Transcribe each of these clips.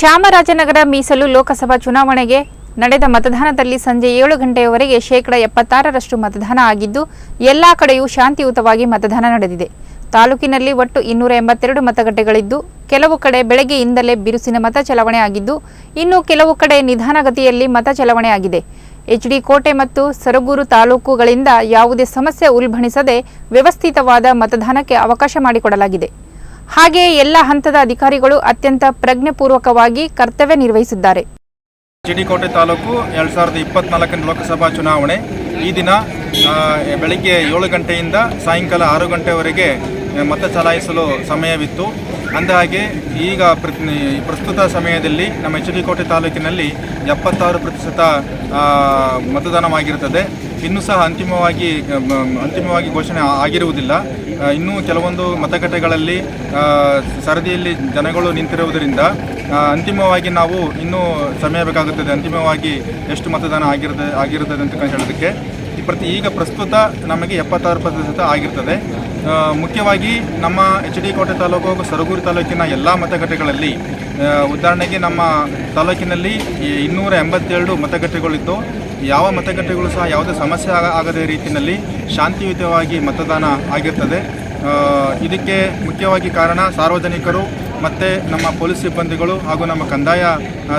ಚಾಮರಾಜನಗರ ಮೀಸಲು ಲೋಕಸಭಾ ಚುನಾವಣೆಗೆ ನಡೆದ ಮತದಾನದಲ್ಲಿ ಸಂಜೆ ಏಳು ಗಂಟೆಯವರೆಗೆ ಶೇಕಡ ಎಪ್ಪತ್ತಾರರಷ್ಟು ಮತದಾನ ಆಗಿದ್ದು, ಎಲ್ಲಾ ಕಡೆಯೂ ಶಾಂತಿಯುತವಾಗಿ ಮತದಾನ ನಡೆದಿದೆ. ತಾಲೂಕಿನಲ್ಲಿ ಒಟ್ಟು ಇನ್ನೂರ ಎಂಬತ್ತೆರಡು ಮತಗಟ್ಟೆಗಳಿದ್ದು, ಕೆಲವು ಕಡೆ ಬೆಳಗ್ಗೆಯಿಂದಲೇ ಬಿರುಸಿನ ಮತ ಚಲಾವಣೆ ಆಗಿದ್ದು, ಇನ್ನು ಕೆಲವು ಕಡೆ ನಿಧಾನಗತಿಯಲ್ಲಿ ಮತ ಚಲಾವಣೆ ಆಗಿದೆ. ಎಚ್ಡಿ ಕೋಟೆ ಮತ್ತು ಸರಗೂರು ತಾಲೂಕುಗಳಿಂದ ಯಾವುದೇ ಸಮಸ್ಯೆ ಉಲ್ಬಣಿಸದೆ ವ್ಯವಸ್ಥಿತವಾದ ಮತದಾನಕ್ಕೆ ಅವಕಾಶ ಮಾಡಿಕೊಡಲಾಗಿದೆ. ಹಾಗೆಯೇ ಎಲ್ಲ ಹಂತದ ಅಧಿಕಾರಿಗಳು ಅತ್ಯಂತ ಪ್ರಜ್ಞೆಪೂರ್ವಕವಾಗಿ ಕರ್ತವ್ಯ ನಿರ್ವಹಿಸಿದ್ದಾರೆ. ಚಿಡಿಕೋಟೆ ತಾಲೂಕು ಎರಡು ಸಾವಿರದ ಇಪ್ಪತ್ನಾಲ್ಕನೇ ಲೋಕಸಭಾ ಚುನಾವಣೆ. ಈ ದಿನ ಬೆಳಗ್ಗೆ ಏಳು ಗಂಟೆಯಿಂದ ಸಾಯಂಕಾಲ ಆರು ಗಂಟೆವರೆಗೆ ಮತ ಚಲಾಯಿಸಲು ಸಮಯವಿತ್ತು. ಅಂದಹಾಗೆ, ಈಗ ಪ್ರ- ಪ್ರಸ್ತುತ ಸಮಯದಲ್ಲಿ ನಮ್ಮ ಎಚ್ ತಾಲೂಕಿನಲ್ಲಿ ಎಪ್ಪತ್ತಾರು ಪ್ರತಿಶತ ಮತದಾನವಾಗಿರುತ್ತದೆ. ಇನ್ನೂ ಸಹ ಅಂತಿಮವಾಗಿ ಅಂತಿಮವಾಗಿ ಘೋಷಣೆ ಆಗಿರುವುದಿಲ್ಲ. ಇನ್ನೂ ಕೆಲವೊಂದು ಮತಗಟ್ಟೆಗಳಲ್ಲಿ ಸರದಿಯಲ್ಲಿ ಜನಗಳು ನಿಂತಿರುವುದರಿಂದ ಅಂತಿಮವಾಗಿ ನಾವು ಇನ್ನೂ ಸಮಯ ಬೇಕಾಗುತ್ತದೆ. ಅಂತಿಮವಾಗಿ ಎಷ್ಟು ಮತದಾನ ಆಗಿರುತ್ತೆ ಆಗಿರುತ್ತದೆ ಅಂತ ಹೇಳೋದಕ್ಕೆ. ಪ್ರತಿ ಈಗ ಪ್ರಸ್ತುತ ನಮಗೆ ಎಪ್ಪತ್ತಾರು ಪ್ರತಿಶತ ಆಗಿರ್ತದೆ. ಮುಖ್ಯವಾಗಿ ನಮ್ಮ ಎಚ್ ಡಿ ಕೋಟೆ ತಾಲೂಕು ಹಾಗೂ ಸರಗೂರು ತಾಲೂಕಿನ ಎಲ್ಲ ಮತಗಟ್ಟೆಗಳಲ್ಲಿ ಉದಾಹರಣೆಗೆ ನಮ್ಮ ತಾಲೂಕಿನಲ್ಲಿ ಇನ್ನೂರ ಎಂಬತ್ತೆರಡು ಮತಗಟ್ಟೆಗಳಿದ್ದು, ಯಾವ ಮತಗಟ್ಟೆಗಳು ಸಹ ಯಾವುದೇ ಸಮಸ್ಯೆ ಆಗದ ರೀತಿಯಲ್ಲಿ ಶಾಂತಿಯುತವಾಗಿ ಮತದಾನ ಆಗಿರ್ತದೆ. ಇದಕ್ಕೆ ಮುಖ್ಯವಾಗಿ ಕಾರಣ ಸಾರ್ವಜನಿಕರು ಮತ್ತು ನಮ್ಮ ಪೊಲೀಸ್ ಸಿಬ್ಬಂದಿಗಳು ಹಾಗೂ ನಮ್ಮ ಕಂದಾಯ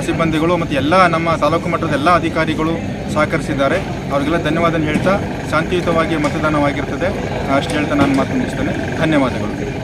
ಸಿಬ್ಬಂದಿಗಳು ಮತ್ತು ಎಲ್ಲ ನಮ್ಮ ತಾಲೂಕು ಮಟ್ಟದ ಎಲ್ಲ ಅಧಿಕಾರಿಗಳು ಸಹಕರಿಸಿದ್ದಾರೆ. ಅವರಿಗೆಲ್ಲ ಧನ್ಯವಾದ ಹೇಳ್ತಾ ಶಾಂತಿಯುತವಾಗಿ ಮತದಾನವಾಗಿರ್ತದೆ. ಅಷ್ಟು ಹೇಳ್ತಾ ನಾನು ಮಾತು ಮುಗಿಸ್ತೇನೆ. ಧನ್ಯವಾದಗಳು.